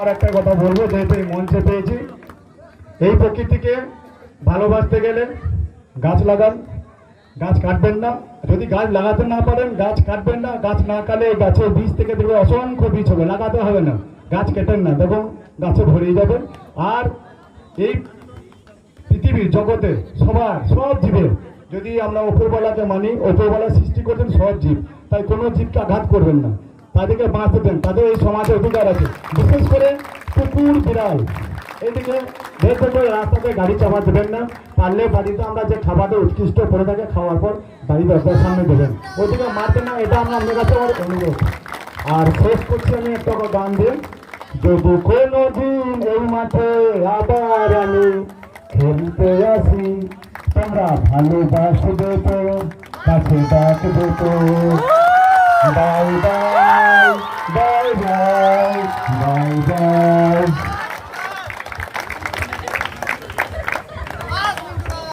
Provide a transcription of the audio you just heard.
আর একটা কথা বলব, যেহেতু এই মঞ্চে পেয়েছি। এই প্রকৃতিকে ভালোবাসতে গেলে গাছ লাগান, গাছ কাটবেন না। যদি গাছ লাগাতে না পারেন, গাছ কাটবেন না, গাছ না কালে গাছের বীজ থেকে দেখবে অসংখ্য বীজ হবে, লাগাতে হবে না। গাছ কেটেন না, দেখুন, গাছে ভরেই যাবে। আর এই পৃথিবীর জগতে সবার, সব জীবের, যদি আমরা ওপরবেলাকে মানি ওপরবেলা সৃষ্টি করছেন সব জীব, তাই কোনো জীবকে আঘাত করবেন না। তাদেরকে বাঁচতে তাদের এই সমাজে অধিকার আছে। বিশেষ করে কুকুর, বিড়াল। এইদিকে দেখতে করে রাস্তাতে গাড়ি চাপা দেবেন না, পারলে বাড়িতে আমরা যে খাবারটা উৎকৃষ্ট করে থাকে, খাওয়ার পর বাড়ি দরজার সামনে দেবেন। ওইদিকে মারতে না, এটা আমরা আপনার কাছে আমার অনুরোধ। আর শেষ করছি আমি একটা গান দিয়ে। যদি কোনো দিন এই মাঠে আবার আমি খেলতে আসি, তোমরা ভালোবাসবে তো, কাছে ডাকবে তো। Bye bye.